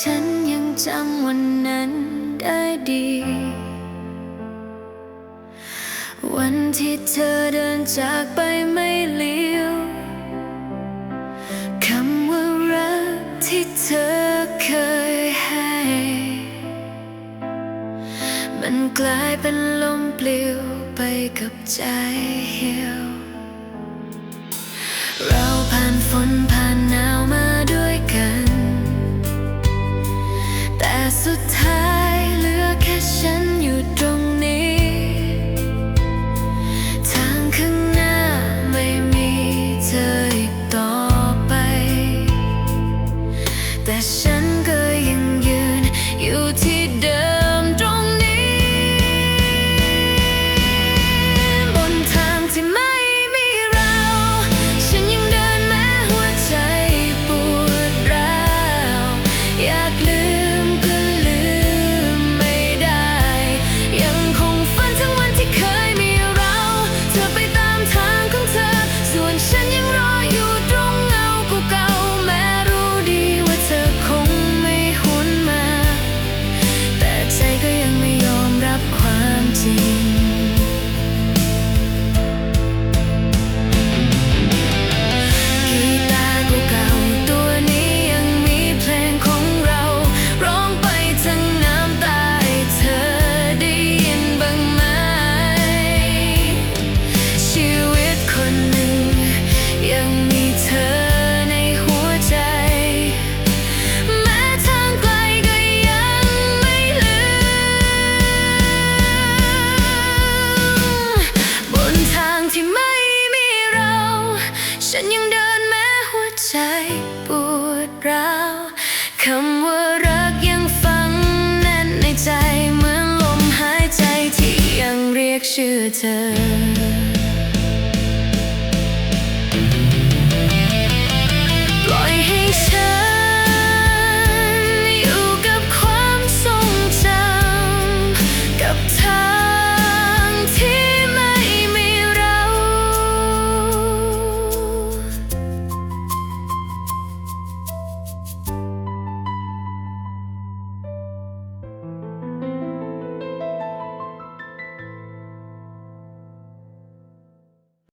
ฉันยังจำวันนั้นได้ดี วันที่เธอเดินจากไปไม่เหลียว คำว่ารักที่เธอเคยให้ มันกลายเป็นลมปลิวไปกับใจเหี่ยว เราผ่านฝน that shine ฉันยังเดินแม้หัวใจปวดร้าวคำว่ารักยังฝังแน่นในใจเหมือนลมหายใจที่ยังเรียกชื่อเธอ